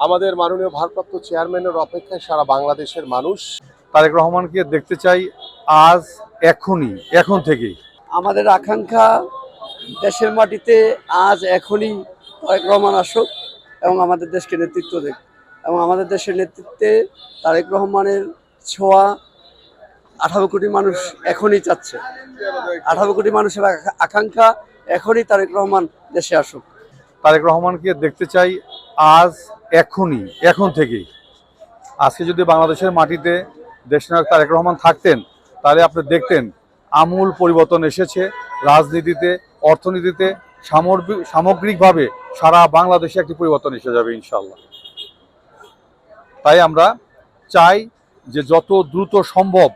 আমাদের মাননীয় ভারপ্রাপ্ত চেয়ারম্যানের অপেক্ষায় সারা বাংলাদেশের মানুষ। তারেক রহমানকে দেখতে চাই আজ এখনই এখন থেকেই। আমাদের আকাঙ্ক্ষা দেশের মাটিতে আজ এখনই তারেক রহমান আসুক এবং আমাদের দেশকে নেতৃত্ব দেখ এবং আমাদের দেশের নেতৃত্বে তারেক রহমানের ছোঁয়া আঠারো কোটি মানুষ এখনই চাচ্ছে। আঠারো কোটি মানুষের আকাঙ্ক্ষা এখনই তারেক রহমান দেশে আসুক। তারেক রহমানকে দেখতে চাই আজ, এখনই, এখন থেকেই। আজকে যদি বাংলাদেশের মাটিতে দেশনায়ক তারেক রহমান থাকতেন, তাহলে আপনি দেখতেন আমূল পরিবর্তন এসেছে রাজনীতিতে, অর্থনীতিতে সামগ্রিক সামগ্রিকভাবে সারা বাংলাদেশে একটি পরিবর্তন এসে যাবে ইনশাল্লাহ তাই আমরা চাই যে যত দ্রুত সম্ভব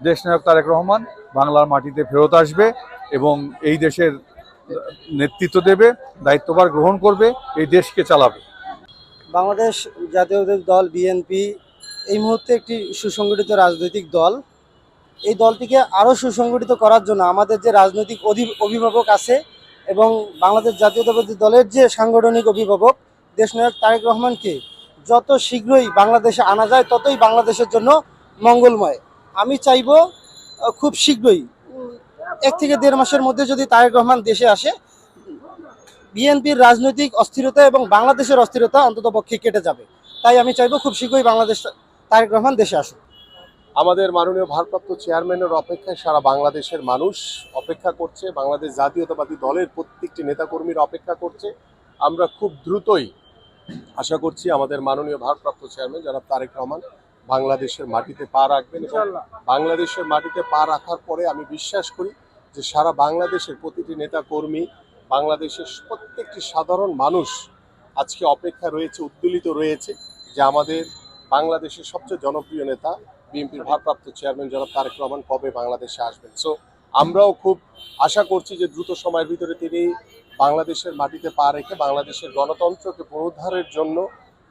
দেশনায়ক তারেক রহমান বাংলার মাটিতে ফেরত আসবে এবং এই দেশের নেতৃত্ব দেবে, দায়িত্বভার গ্রহণ করবে, এই দেশকে চালাবে। বাংলাদেশ জাতীয়তাবাদী দল বিএনপি এই মুহূর্তে একটি সুসংগঠিত রাজনৈতিক দল। এই দলটিকে আরও সুসংগঠিত করার জন্য আমাদের যে রাজনৈতিক অভিভাবক আছে এবং বাংলাদেশ জাতীয়তাবাদী দলের যে সাংগঠনিক অভিভাবক, দেশনায়ক তারেক রহমানকে যত শীঘ্রই বাংলাদেশে আনা যায়, ততই বাংলাদেশের জন্য মঙ্গলময়। আমি চাইব খুব শীঘ্রই এক থেকে দেড় মাসের মধ্যে যদি তারেক রহমান দেশে আসে বিএনপির রাজনৈতিক অস্থিরতা এবং বাংলাদেশের অস্থিরতা অন্তত পক্ষে কেটে যাবে। তাই আমি চাইব খুব শীঘ্রই বাংলাদেশ তারেক রহমান দেশে আসুক। আমাদের মাননীয় ভারপ্রাপ্ত চেয়ারম্যানের অপেক্ষায় সারা বাংলাদেশের মানুষ অপেক্ষা করছে বাংলাদেশ জাতীয়তাবাদী দলের প্রত্যেকটি নেতাকর্মীরা অপেক্ষা করছে। আমরা খুব দ্রুতই আশা করছি আমাদের মাননীয় ভারপ্রাপ্ত চেয়ারম্যান জনাব তারেক রহমান বাংলাদেশের মাটিতে পা রাখবেন এবং বাংলাদেশের মাটিতে পা রাখার পরে আমি বিশ্বাস করি যে সারা বাংলাদেশের প্রতিটি নেতা কর্মী, বাংলাদেশের প্রত্যেকটি সাধারণ মানুষ আজকে অপেক্ষা রয়েছে উদ্দোলিত রয়েছে যে আমাদের বাংলাদেশের সবচেয়ে জনপ্রিয় নেতা, বিএনপির ভারপ্রাপ্ত চেয়ারম্যান জনাব তারেক রহমান কবে বাংলাদেশে আসবেন। সো আমরাও খুব আশা করছি যে দ্রুত সময়ের ভিতরে তিনি বাংলাদেশের মাটিতে পা রেখে বাংলাদেশের গণতন্ত্রকে পুনরুদ্ধারের জন্য,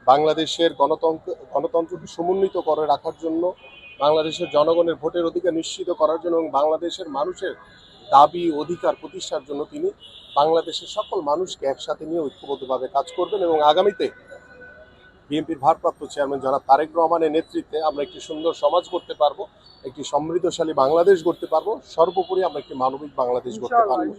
বাংলাদেশের গণতন্ত্র, গণতন্ত্রকে সমুন্নীত করে রাখার জন্য, বাংলাদেশের জনগণের ভোটের অধিকার নিশ্চিত করার জন্য এবং বাংলাদেশের মানুষের দাবি, অধিকার প্রতিষ্ঠার জন্য তিনি বাংলাদেশের সকল মানুষকে একসাথে নিয়ে ঐক্যবদ্ধভাবে কাজ করবেন এবং আগামীতে বিএনপির ভারপ্রাপ্ত চেয়ারম্যান জনাব তারেক রহমানের নেতৃত্বে আমরা একটি সুন্দর সমাজ করতে পারব, একটি সমৃদ্ধশালী বাংলাদেশ গড়তে পারব, সর্বোপরি আমরা একটি মানবিক বাংলাদেশ গড়তে পারব।